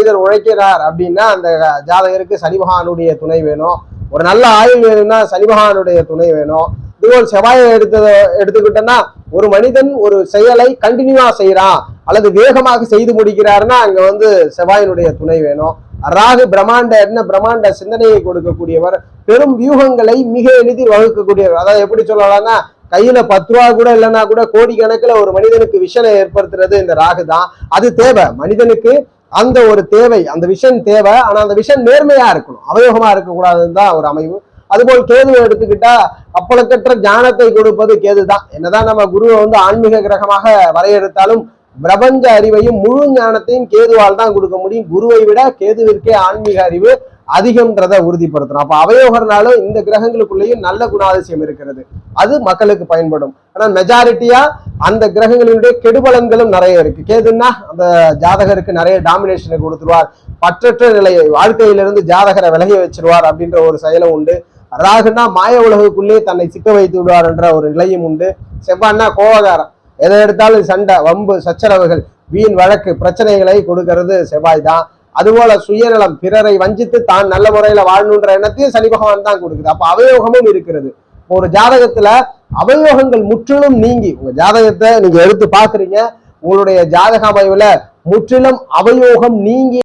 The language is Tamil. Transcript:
மனிதர் உழைக்கிறார் அப்படின்னா அந்த ஜாதகருக்கு சனிபகானுடைய துணை வேணும். ஒரு நல்ல ஆயுள் வேணும்னா சனிபகானுடைய துணை வேணும். இதுபோல் செவ்வாயை எடுத்து எடுத்துக்கிட்டோம்னா ஒரு மனிதன் ஒரு செயலை கண்டினியூவா செய்யறான் அல்லது வேகமாக செய்து முடிக்கிறாருன்னா அங்க வந்து செவ்வாயினுடைய துணை வேணும். ராகு பிரம்மாண்ட என்ன பிரம்மாண்ட சிந்தனையை கொடுக்கக்கூடியவர். பெரும் வியூகங்களை மிக எளிதில் வகுக்கக்கூடியவர். அதாவது எப்படி சொல்லலாம்னா கையில பத்து ரூபா கூட இல்லைன்னா கூட கோடிக்கணக்கில் ஒரு மனிதனுக்கு விஷனை ஏற்படுத்துறது இந்த ராகு தான் அது தேவை. மனிதனுக்கு அந்த ஒரு தேவை அந்த விஷன் தேவை. ஆனா அந்த விஷன் நேர்மையா இருக்கணும். அவயோகமா இருக்கக்கூடாதுன்னு தான் ஒரு அமைவு. அதுபோல் கேதுவை எடுத்துக்கிட்டா அப்பளக்கற்ற ஞானத்தை கொடுப்பது கேது தான் என்னதான் நம்ம குருவை வந்து ஆன்மீக கிரகமாக வரையறுத்தாலும் பிரபஞ்ச அறிவையும் முழு ஞானத்தையும் கேதுவால் தான் கொடுக்க முடியும். குருவை விட கேதுவிற்கே ஆன்மீக அறிவு அதிகம்ன்றதை உறுதிப்படுத்தணும். அப்ப அவயோகர்னாலும் இந்த கிரகங்களுக்குள்ளேயும் நல்ல குணாதிசயம் இருக்கிறது. அது மக்களுக்கு பயன்படும். ஆனா மெஜாரிட்டியா அந்த கிரகங்களினுடைய கெடுபலன்களும் நிறைய இருக்கு. கேதுன்னா அந்த ஜாதகருக்கு நிறைய டாமினேஷனை கொடுத்துருவார். பற்றற்ற நிலையை வாழ்க்கையிலிருந்து ஜாதகரை விலகி வச்சிருவார் அப்படின்ற ஒரு செயலும் உண்டு. ராகுனா மாய உலகுக்குள்ளே தன்னை சிக்க வைத்து விடுவார் என்ற ஒரு நிலையும் உண்டு. செவ்வாய்னா கோவகாரம் எதை எடுத்தாலும் சண்டை வம்பு சச்சரவுகள் வீண் வழக்கு பிரச்சனைகளை கொடுக்கறது செவ்வாய் தான் அதுபோல சுயநலம் பிறரை வஞ்சித்து தான் நல்ல முறையில வாழணுன்ற எண்ணத்தையும் சனி பகவான் தான் கொடுக்குது. அப்ப அவயோகமும் இருக்கிறது. ஒரு ஜாதகத்துல அவயோகங்கள் முற்றிலும் நீங்கி உங்க ஜாதகத்தை நீங்க எடுத்து பாக்குறீங்க உங்களுடைய ஜாதக அமைவுல முற்றிலும் அவயோகம் நீங்கி